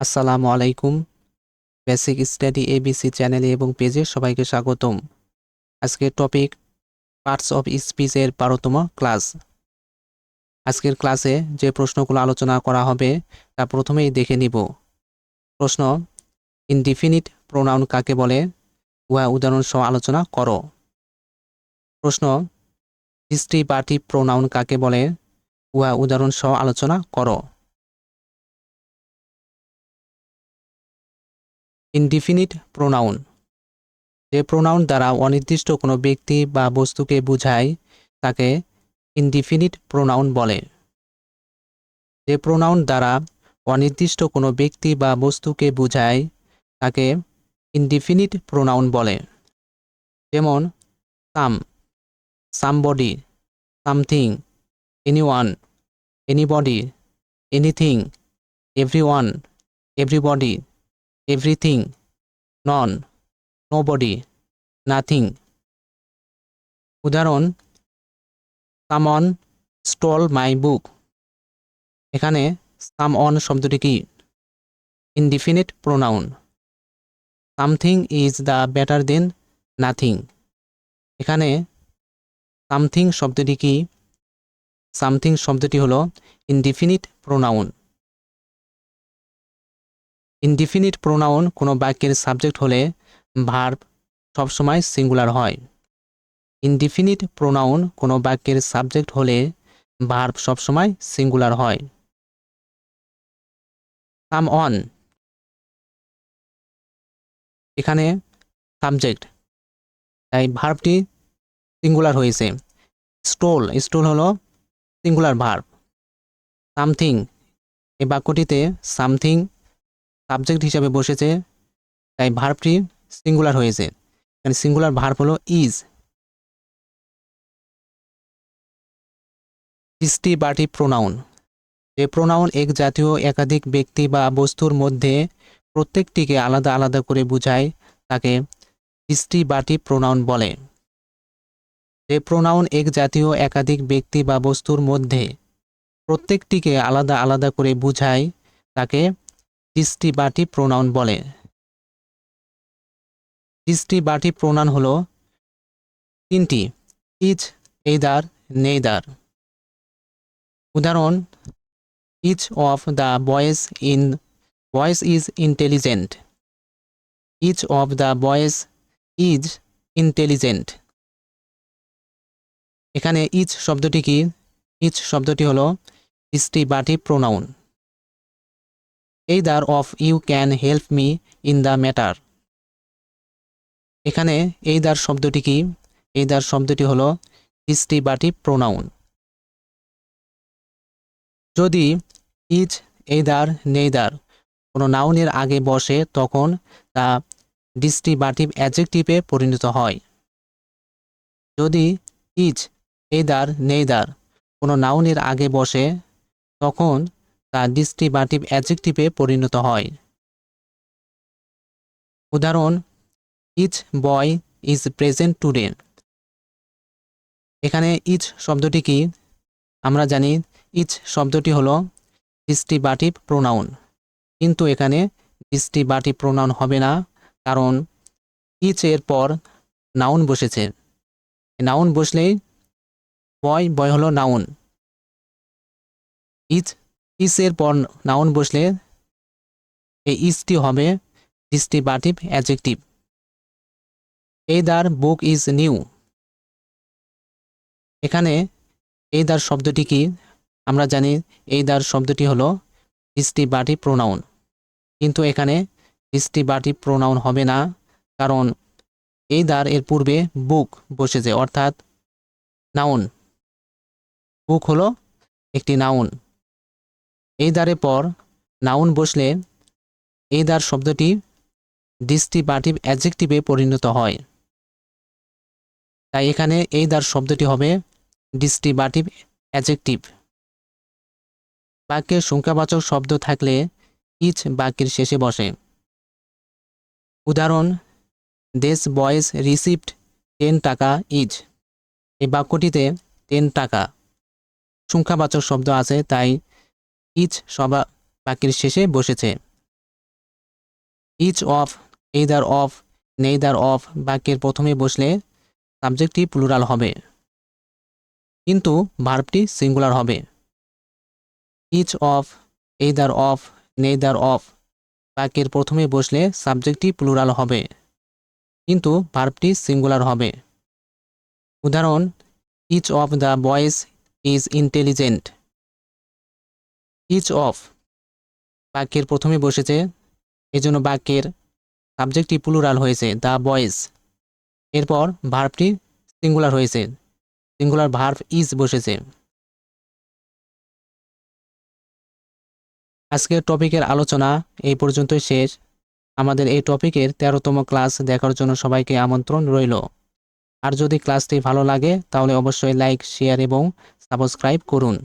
আসসালামু আলাইকুম। Basic study ABC চ্যানেলে এবং পেজে সবাইকে স্বাগতম। আজকের টপিক পার্টস অফ স্পিচের বারোতম ক্লাস আজকের ক্লাসে যে প্রশ্নগুলো আলোচনা করা হবে, তা প্রথমেই দেখে নিব। প্রশ্ন ইনডিফিনিট প্রোনাউন কাকে বলে? উহা উদাহরণ সহ আলোচনা করো। প্রশ্ন হিস্ট্রি ডিস্ট্রিবাটিভ প্রোনাউন কাকে বলে? উহা উদাহরণ সহ আলোচনা করো। ইনডিফিনিট প্রোনাউন যে প্রোনাউন দ্বারা অনির্দিষ্ট কোনো ব্যক্তি বা বস্তুকে বোঝায়, তাকে ইনডিফিনিট প্রোনাউন বলে। যে প্রোনাউন দ্বারা অনির্দিষ্ট কোনো ব্যক্তি বা বস্তুকে বোঝায়, তাকে ইনডিফিনিট প্রোনাউন বলে। যেমন some somebody something any anyone anybody anything every everyone everybody everything, none, nobody, nothing. উদাহরণ সামন স্টল মাই বুক। এখানে সাম অন শব্দটি কি? Indefinite pronoun. Something is the better than nothing. এখানে সামথিং শব্দটি কি? সামথিং শব্দটি হলো ইনডিফিনিট প্রোনাউন। ইনডিফিনিট প্রোনাউন কোনো বাক্যের সাবজেক্ট হলে ভার্ব সবসময় সিঙ্গুলার হয়। ইনডিফিনিট প্রোনাউন কোনো বাক্যের সাবজেক্ট হলে ভার্ব সবসময় সিঙ্গুলার হয়। Someone. এখানে সাবজেক্ট। তাই ভার্বটি সিঙ্গুলার হয়েছে। স্টোল। স্টোল হলো সিঙ্গুলার ভার্ব। সামথিং। এই বাক্যটিতে সামথিং সাবজেক্ট হিসাবে বসেছে, তাই ভার্বটি সিঙ্গুলার হয়েছে। এখানে সিঙ্গুলার ভার্ব হলো ইজ ডিস্ট্রিবাটিভ প্রোনাউন যে প্রোনাউন এক জাতীয়, একাধিক ব্যক্তি বা বস্তুর মধ্যে প্রত্যেকটিকে আলাদা আলাদা করে বোঝায়, তাকে ইস্টি বাটি প্রোনাউন বলে। যে প্রোনাউন এক জাতীয়, একাধিক ব্যক্তি বা বস্তুর মধ্যে প্রত্যেকটিকে আলাদা আলাদা করে বুঝায়, তাকে ডিস্ট্রিবাটিভ প্রোনাউন বলে। ডিস্ট্রিবাটিভ প্রোনাউন হলো তিনটি, ইচ, এইদার, নেইদার। উদাহরণ, each of the boys in, boys is intelligent. Each of the boys is intelligent. এখানে ইচ শব্দটি কি? ইচ শব্দটি হলো distributive pronoun either of you can help me in the matter এখানে either শব্দটি কি? Either শব্দটি হলো ডিস্ট্রিবাটিভ প্রোনাউন যদি ইজ এইদার নেইদার কোনো নাউনের আগে বসে, তখন তা ডিস্ট্রিবাটিভ অ্যাজেক্টিভে পরিণত হয়। যদি ইজ এইদার নেইদার কোনো নাউনের আগে বসে, তখন তা ডিস্ট্রিবাটিভ অ্যাজেক্টিভে পরিণত হয়। উদাহরণ, each boy is present today এখানে ইচ শব্দটি কি? আমরা জানি ইচ শব্দটি হলো ডিস্ট্রিবাটিভ প্রোনাউন। কিন্তু এখানে ডিস্ট্রিবাটিভ প্রোনাউন হবে না, কারণ ইচ এর পর নাউন বসেছে। নাউন বসলেই বয় বয় হলো নাউন। ইচ ইসের পর নাউন বসলে এই ইসটি হবে ডিস্ট্রিবাটিভ অ্যাজেক্টিভ এই দার বুক ইজ নিউ। এখানে এই দার শব্দটি কি? আমরা জানি এই দার শব্দটি হলো ডিস্ট্রিবাটিভ প্রোনাউন। কিন্তু এখানে ডিস্ট্রিবাটিভ প্রোনাউন হবে না, কারণ এই দার এর পূর্বে বুক বসেছে, অর্থাৎ নাউন। বুক হলো একটি নাউন। এই দ্বারের পর নাউন বসলে এই দ্বার শব্দটি ডিস্ট্রিবাটিভ অ্যাডজেক্টিভে পরিণত হয়। তাই এখানে এই দ্বার শব্দটি হবে ডিস্ট্রিবাটিভ অ্যাডজেক্টিভ। বাক্যের সংখ্যাবাচক শব্দ থাকলে ইচ বাক্যের শেষে বসে। উদাহরণ these boys received ten taka each এই বাক্যটিতে টেন টাকা। সংখ্যাবাচক শব্দ আছে, তাই ইচ সবা বাক্যের শেষে বসেছে। Each of, either of, neither of বাক্যের প্রথমে বসলে সাবজেক্টটি প্লুরাল হবে। কিন্তু ভার্বটি সিঙ্গুলার হবে। Each of, either of, neither of বাক্যের প্রথমে বসলে সাবজেক্টটি প্লুরাল হবে। কিন্তু ভার্বটি সিঙ্গুলার হবে। উদাহরণ, each of the boys is intelligent. Each of বাক্যের প্রথমে বসেছে, এজন্য বাক্যের সাবজেক্টটি প্লুরাল হয়েছে দ্য বয়েজ এরপর ভার্বটি সিঙ্গুলার হয়েছে সিঙ্গুলার ভার্ব ইজ বসেছে। আজকের টপিকের আলোচনা এই পর্যন্তই শেষ। আমাদের এই টপিকের তেরোতম ক্লাস দেখার জন্য সবাইকে আমন্ত্রণ রইল। আর যদি ক্লাসটি ভালো লাগে, তাহলে অবশ্যই লাইক শেয়ার এবং সাবস্ক্রাইব করুন।